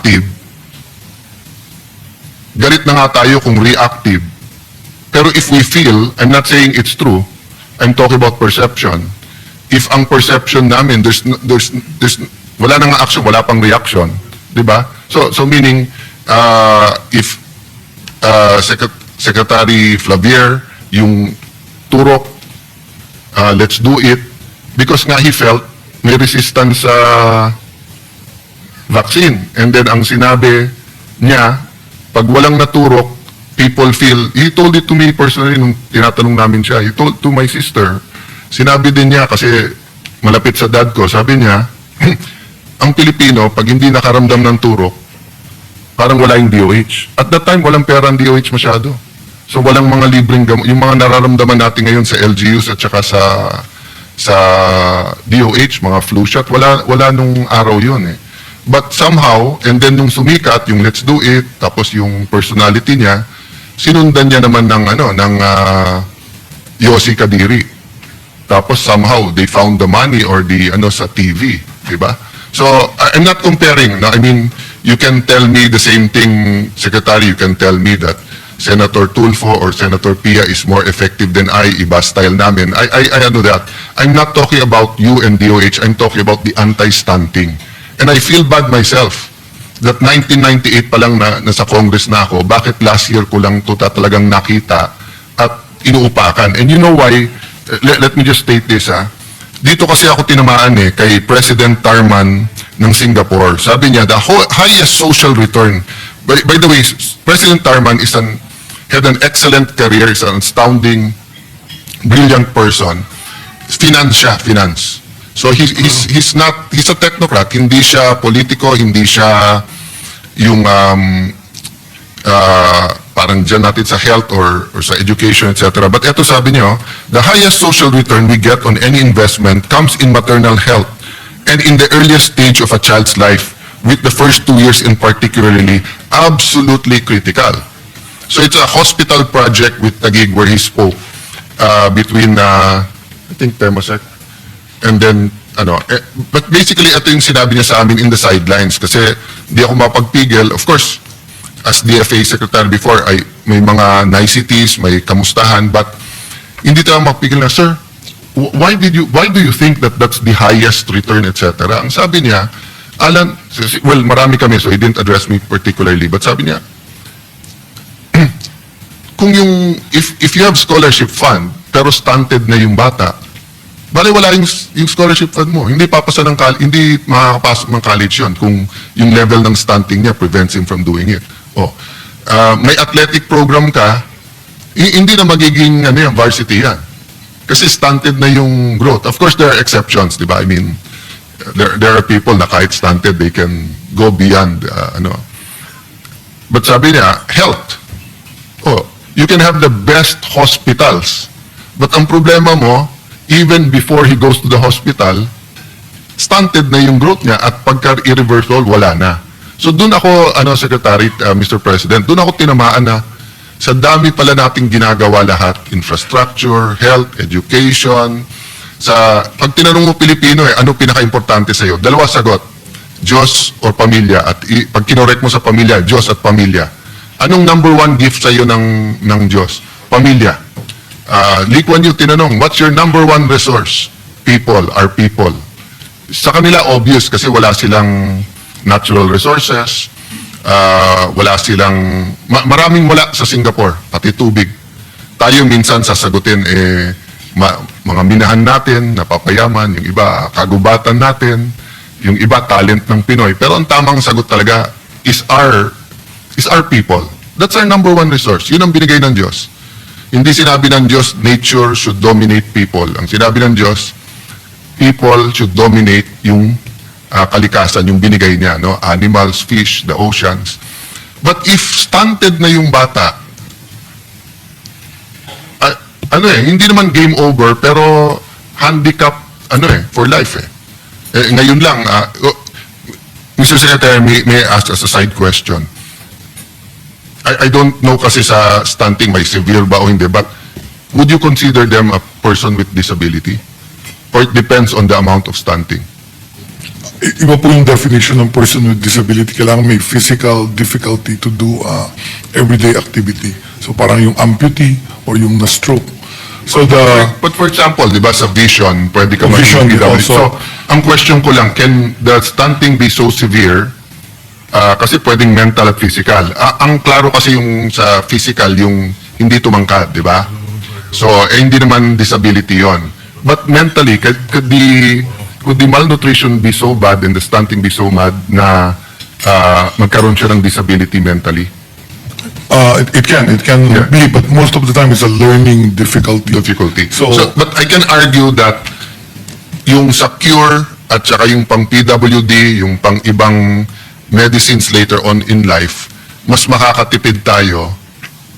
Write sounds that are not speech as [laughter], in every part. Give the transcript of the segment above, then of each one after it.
proactive, galit na nga tayo kung reactive. Pero if we feel, I'm not saying it's true, I'm talking about perception. If ang perception namin, there's, there's, there's, wala nang action, wala pang reaction. Di ba? So, so meaning, uh, if uh, Secret- Secretary Flavier, yung turok, uh, let's do it, because nga he felt may resistance sa vaccine. And then ang sinabi niya, pag walang naturok, people feel, he told it to me personally nung tinatanong namin siya, he told to my sister, sinabi din niya kasi malapit sa dad ko, sabi niya, [clears throat] ang Pilipino, pag hindi nakaramdam ng turok, parang wala yung DOH. At that time, walang pera ang DOH masyado. So walang mga libreng gamot. Yung mga nararamdaman natin ngayon sa LGUs at saka sa sa DOH, mga flu shot, wala, wala nung araw yun eh. But somehow, and then nung sumikat, yung let's do it, tapos yung personality niya, sinundan niya naman ng ano, ng ah, Yossi Kadiri. Tapos somehow they found the money or the ano sa TV, di ba? So I'm not comparing. No? I mean, you can tell me the same thing, Secretary. You can tell me that Senator Tulfo or Senator Pia is more effective than I. Iba style namin. I, I, I know that. I'm not talking about you and DOH. I'm talking about the anti-stunting. And I feel bad myself that 1998 pa lang na nasa Congress na ako, bakit last year ko lang to talagang nakita at inuupakan. And you know why? Uh, Let, let me just state this ha. Dito kasi ako tinamaan eh kay President Tarman ng Singapore. Sabi niya, the highest social return. By, by the way, President Tarman is an, had an excellent career, is an astounding, brilliant person. Finance siya, finance. So he's, he's, he's not, he's a technocrat. Hindi siya politiko, hindi siya yung um, uh, parang dyan natin sa health or, or sa education, etc. But eto sabi niyo, the highest social return we get on any investment comes in maternal health and in the earliest stage of a child's life, with the first two years in particularly, absolutely critical. So it's a hospital project with Taguig where he spoke uh, between, uh, I think, Temasek, and then, ano, eh, but basically, ito yung sinabi niya sa amin in the sidelines kasi di ako mapagpigil. Of course, as DFA Secretary before, ay may mga niceties, may kamustahan, but hindi tayo mapigil na, Sir, wh- why did you, why do you think that that's the highest return, etc.? Ang sabi niya, Alan, well, marami kami, so he didn't address me particularly, but sabi niya, [clears throat] kung yung, if, if you have scholarship fund, pero stunted na yung bata, bali wala yung, yung scholarship fund mo. Hindi papasa ng college, hindi makakapasok ng college yun kung yung level ng stunting niya prevents him from doing it. Oh. Ah, may athletic program ka, hi- hindi na magiging ano yan, varsity yan. Kasi stunted na yung growth. Of course, there are exceptions, di ba? I mean, there, there are people na kahit stunted, they can go beyond, ah, ano. But sabi niya, health. Oh, you can have the best hospitals. But ang problema mo, even before he goes to the hospital, stunted na yung growth niya at pagka irreversible, wala na. So doon ako, ano, Secretary, uh, Mr. President, doon ako tinamaan na sa dami pala nating ginagawa lahat, infrastructure, health, education, sa, pag tinanong mo Pilipino eh, ano pinaka-importante sa'yo? Dalawa sagot, Diyos or pamilya. At i- pag kinorek mo sa pamilya, Diyos at pamilya. Anong number one gift sa'yo ng, ng Diyos? Pamilya. Uh, Lee Kuan Yew tinanong, what's your number one resource? People, our people. Sa kanila, obvious kasi wala silang natural resources, uh, wala silang, ma- maraming wala sa Singapore, pati tubig. Tayo minsan sasagutin, eh, ma- mga minahan natin, napapayaman, yung iba, kagubatan natin, yung iba, talent ng Pinoy. Pero ang tamang sagot talaga is our, is our people. That's our number one resource. Yun ang binigay ng Diyos. Hindi sinabi ng Diyos, nature should dominate people. Ang sinabi ng Diyos, people should dominate yung ah, kalikasan, yung binigay niya, no? Animals, fish, the oceans. But if stunted na yung bata, ah, ano eh, hindi naman game over, pero handicap, ano eh, for life eh. eh ngayon lang, ah, oh, Mr. Secretary, may, may ask as a side question. I, I don't know kasi sa stunting may severe ba o hindi, but would you consider them a person with disability? Or it depends on the amount of stunting? Iba po yung definition ng person with disability. Kailangan may physical difficulty to do uh, everyday activity. So parang yung amputee or yung na-stroke. So the, But for example, di ba sa vision, pwede ka Vision PWD. also. So, ang question ko lang, can the stunting be so severe? Ah, kasi pwedeng mental at physical. Ah, ang klaro kasi yung sa physical, yung hindi tumangkad, di ba? So, eh, hindi naman disability yon. But mentally, could, could the could the malnutrition be so bad and the stunting be so mad na ah, magkaroon siya ng disability mentally? uh, it, it can, it can Yeah. be, but most of the time it's a learning difficulty. difficulty. So- but I can argue that yung sa cure at saka yung pang PWD, yung pang ibang medicines later on in life, mas makakatipid tayo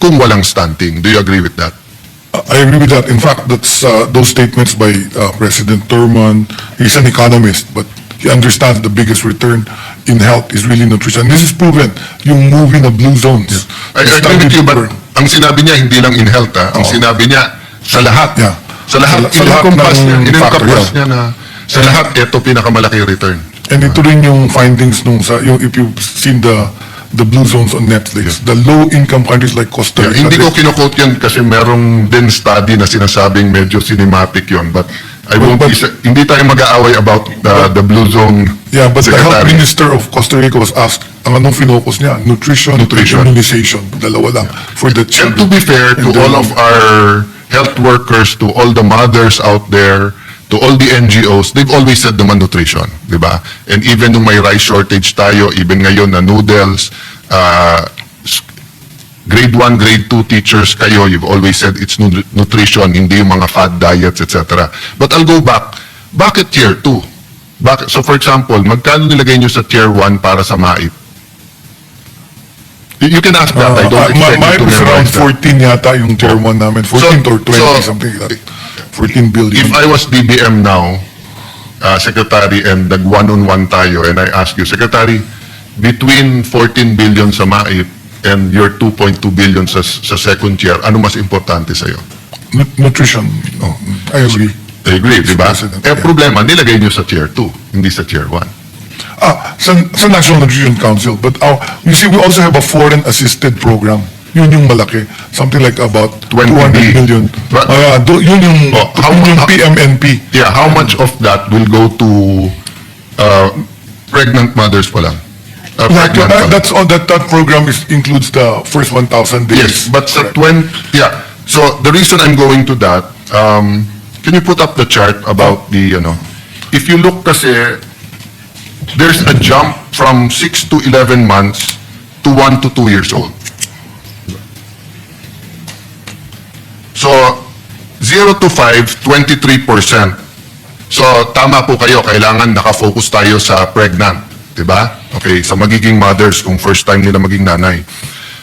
kung walang stunting. Do you agree with that? I agree with that. In fact, that's uh, those statements by uh, President Thurman. He's an economist, but he understands the biggest return in health is really nutrition. This is proven. Yung movie na blue zones. I, I agree with you, but ang sinabi niya hindi lang in health, ha? ang Oo. sinabi niya sa lahat. Yeah. Sa lahat, Sa- sa lahat ng niya, factor, yeah. niya na sa lahat, ito pinakamalaki return. And ito rin yung findings nung sa, yung, if you've seen the the blue zones on Netflix, the low-income countries like Costa Yeah, Rica. hindi ko kinukot yan kasi merong din study na sinasabing medyo cinematic yon but I won't But- isa- hindi tayo mag-aaway about uh, the blue zone Yeah, but the health secretary. minister of Costa Rica was asked, ang anong finokus niya? Nutrition, Nutrition. and immunization. Dalawa lang for the And to children. be fair to all of our health workers, to all the mothers out there, to all the NGOs, they've always said naman nutrition, di ba? And even nung may rice shortage tayo, even ngayon na noodles, uh, grade 1, grade 2 teachers kayo, you've always said it's nu- nutrition, hindi yung mga fad diets, etc. But I'll go back. Bakit tier 2? Bakit? So for example, magkano nilagay nyo sa tier 1 para sa MAIP? You, can ask that. I don't Uh, expect ma- you to around memorize that. 14 yata yung tier 1 namin. 14 So- or 20, so- something like that. 14 billion. If I was DBM now, uh, Secretary, and nag-one-on-one tayo, and I ask you, Secretary, between 14 billion sa MAIP and your 2.2 billion sa, sa second tier, ano mas importante sa'yo? Nu- Nutrition, oh, I agree. I agree, di ba? Eh, yeah. problema, nilagay nyo sa tier 2, hindi sa tier 1. Ah, sa, sa National Nutrition Council, but uh, you see, we also have a foreign assisted program. Yun yung malaki. Something like about 20 200 million. But- do- yun yung, Oh, how- yun yung PMNP. Yeah, how much of that will go to uh, pregnant mothers pa lang? Uh, That, that, that's all, that, that program is, includes the first 1,000 days. Yes, but Correct. 20, yeah. So the reason I'm going to that, um, can you put up the chart about the, you know, if you look kasi, there's a jump from 6 to 11 months to 1 to 2 years old. So, 0 to 5, 23%. So, tama po kayo, kailangan nakafocus tayo sa pregnant, ba? Okay, sa magiging mothers kung first time nila maging nanay.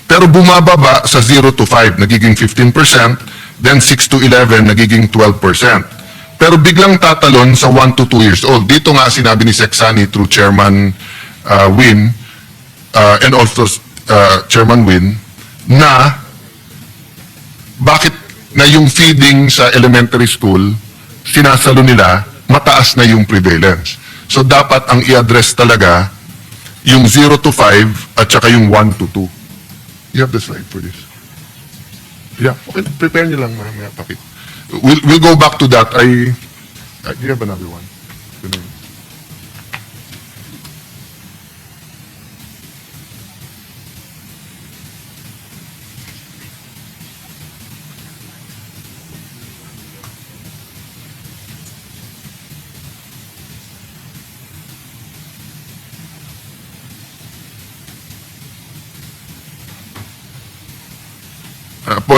Pero bumababa sa 0 to 5, nagiging 15%, then 6 to 11, nagiging 12%. Pero biglang tatalon sa 1 to 2 years old. Dito nga sinabi ni Sexani through Chairman uh, Win, uh, and also uh, Chairman Win, na bakit na yung feeding sa elementary school, sinasalo nila, mataas na yung prevalence. So dapat ang i-address talaga yung 0 to 5 at saka yung 1 to 2. You have the slide for this. Yeah, okay. Prepare nyo lang mamaya, Pakit. We'll, we'll go back to that. I, uh, do you have another one?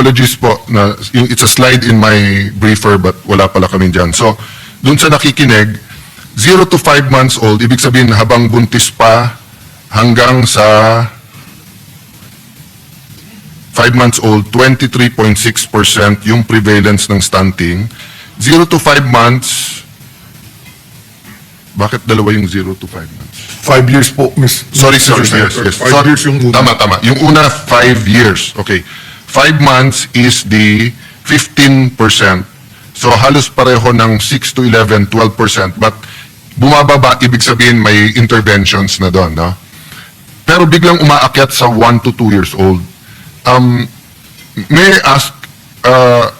Apologies po na yung it's a slide in my briefer but wala pala kami dyan. So, dun sa nakikinig, 0 to 5 months old, ibig sabihin habang buntis pa hanggang sa 5 months old, 23.6% yung prevalence ng stunting. 0 to 5 months, bakit dalawa yung 0 to 5 months? Five years po, Miss. Sorry, sorry, yes, yes. Five Sorry. years yung una. Tama, tama. Yung una, five years. Okay. Five months is the 15%. So halos pareho ng 6 to 11, 12%. But bumababa, ibig sabihin may interventions na doon, no? Pero biglang umaakyat sa 1 to 2 years old. Um, may ask, uh,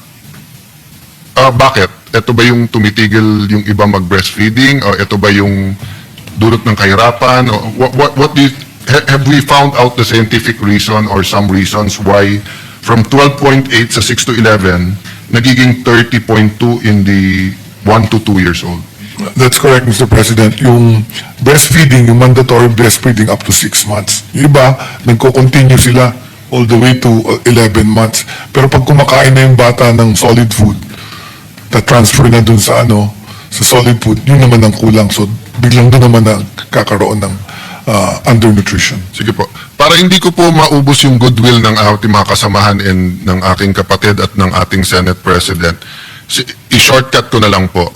uh, bakit? Ito ba yung tumitigil yung iba mag-breastfeeding? O ito ba yung dulot ng kahirapan? O what, what, what do you, ha- have we found out the scientific reason or some reasons why from 12.8 sa 6 to 11, nagiging 30.2 in the 1 to 2 years old? That's correct, Mr. President. Yung breastfeeding, yung mandatory breastfeeding up to 6 months. Yung iba, nagko-continue sila all the way to uh, 11 months. Pero pag kumakain na yung bata ng solid food, na-transfer na dun sa ano, sa solid food, yun naman ang kulang. So, biglang doon naman nagkakaroon ng uh, undernutrition. Sige po. Para hindi ko po maubos yung goodwill ng ating mga kasamahan and ng aking kapatid at ng ating Senate President, si- i-shortcut ko na lang po.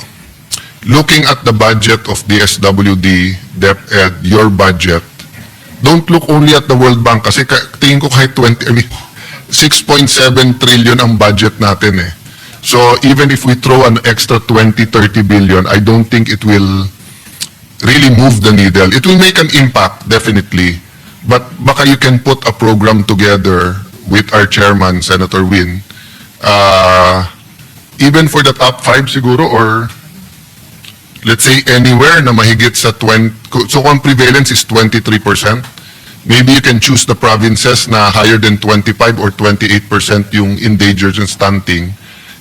Looking at the budget of DSWD, DepEd, your budget, don't look only at the World Bank kasi ka- tingin ko kahit 20, I mean, [laughs] 6.7 trillion ang budget natin eh. So even if we throw an extra 20, 30 billion, I don't think it will really move the needle. It will make an impact, definitely. But baka you can put a program together with our chairman, Senator Win, uh, even for the top five siguro, or let's say anywhere na mahigit sa 20, so kung prevalence is 23%, maybe you can choose the provinces na higher than 25 or 28% yung endangered and stunting,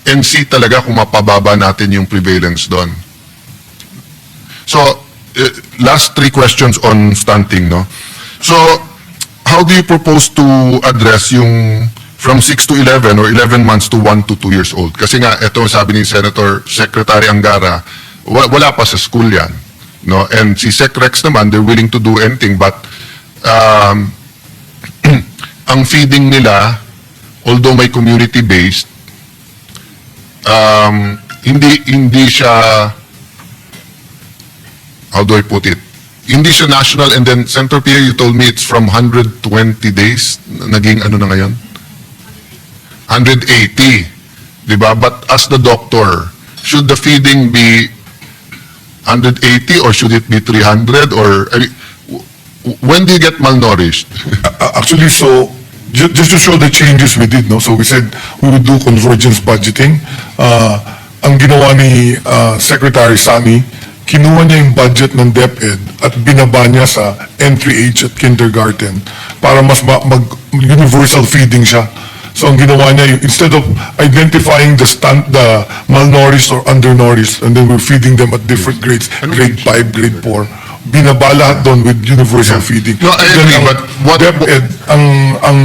and see talaga kung mapababa natin yung prevalence doon. So, last three questions on stunting, no? So, how do you propose to address yung from 6 to 11 or 11 months to 1 to 2 years old? Kasi nga, ito sabi ni Senator Secretary Angara, wa- wala pa sa school yan. No? And si Secrex naman, they're willing to do anything but um, [clears throat] ang feeding nila, although may community-based, um, hindi hindi siya how do I put it? Hindi siya national and then Senator Pierre, you told me it's from 120 days, naging ano na ngayon? 180. Di ba? But as the doctor, should the feeding be 180 or should it be 300 or I mean, when do you get malnourished? [laughs] Actually, so ju- just to show the changes we did, no? So we said we would do convergence budgeting. Uh, ang ginawa ni uh, Secretary Sani, kinuha niya yung budget ng DepEd at binaba niya sa entry age at kindergarten para mas ma- mag-universal feeding siya. So ang ginawa niya, instead of identifying the stunt, the malnourished or undernourished, and then we're feeding them at different grades, grade 5, grade 4, binaba lahat doon with universal feeding. No, I agree, ang but what- DepEd, ang, ang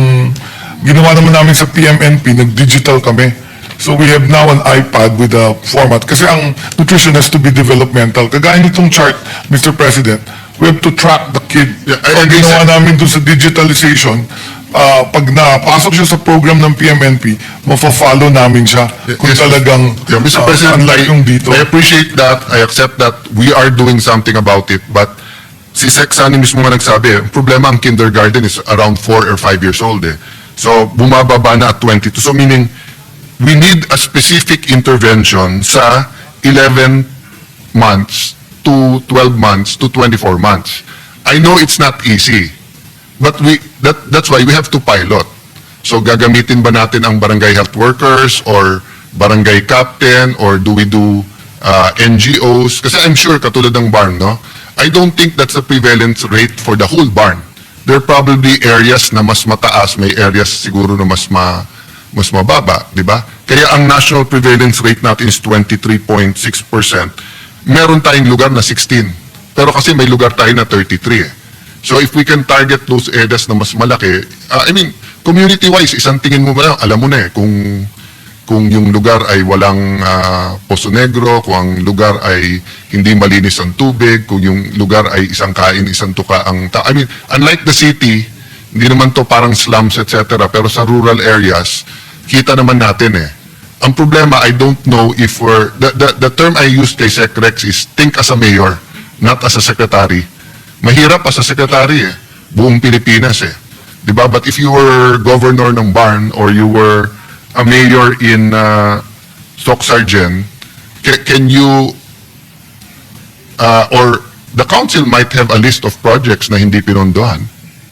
ginawa naman namin sa PMNP, nag-digital kami. So we have now an iPad with a format. Kasi ang nutrition has to be developmental. Kagaya nitong chart, Mr. President, we have to track the kid. Yeah, I ang agree, ginawa sir. namin doon sa digitalization, ah, pag napasok siya sa program ng PMNP, mafa-follow namin siya kung Yes, talagang Yeah, Mr. ah, President, unlike I, yung dito. I appreciate that. I accept that we are doing something about it. But si Sexani mismo nga nagsabi, eh, ang problema ang kindergarten is around 4 or 5 years old eh. So, bumababa na at 22. So, meaning, we need a specific intervention sa 11 months to 12 months to 24 months. I know it's not easy. But we that that's why we have to pilot. So gagamitin ba natin ang barangay health workers or barangay captain or do we do uh, NGOs? Kasi I'm sure katulad ng barn, no? I don't think that's the prevalence rate for the whole barn. There are probably areas na mas mataas, may areas siguro na mas ma mas mababa, di ba? Kaya ang national prevalence rate natin is 23.6%. Meron tayong lugar na 16. Pero kasi may lugar tayo na 33 eh. So if we can target those areas na mas malaki, uh, I mean, community-wise, isang tingin mo ba alam mo na eh, kung, kung yung lugar ay walang ah, poso negro, kung ang lugar ay hindi malinis ang tubig, kung yung lugar ay isang kain, isang tuka ang ta I mean, unlike the city, hindi naman to parang slums, etc. Pero sa rural areas, kita naman natin eh. Ang problema, I don't know if we're, the, the, the term I use kay Secrex is think as a mayor, not as a secretary. Mahirap as a secretary eh. Buong Pilipinas eh. Di ba? But if you were governor ng barn or you were a mayor in uh, Stock Sargent, ca- can you uh, or the council might have a list of projects na hindi pinondohan.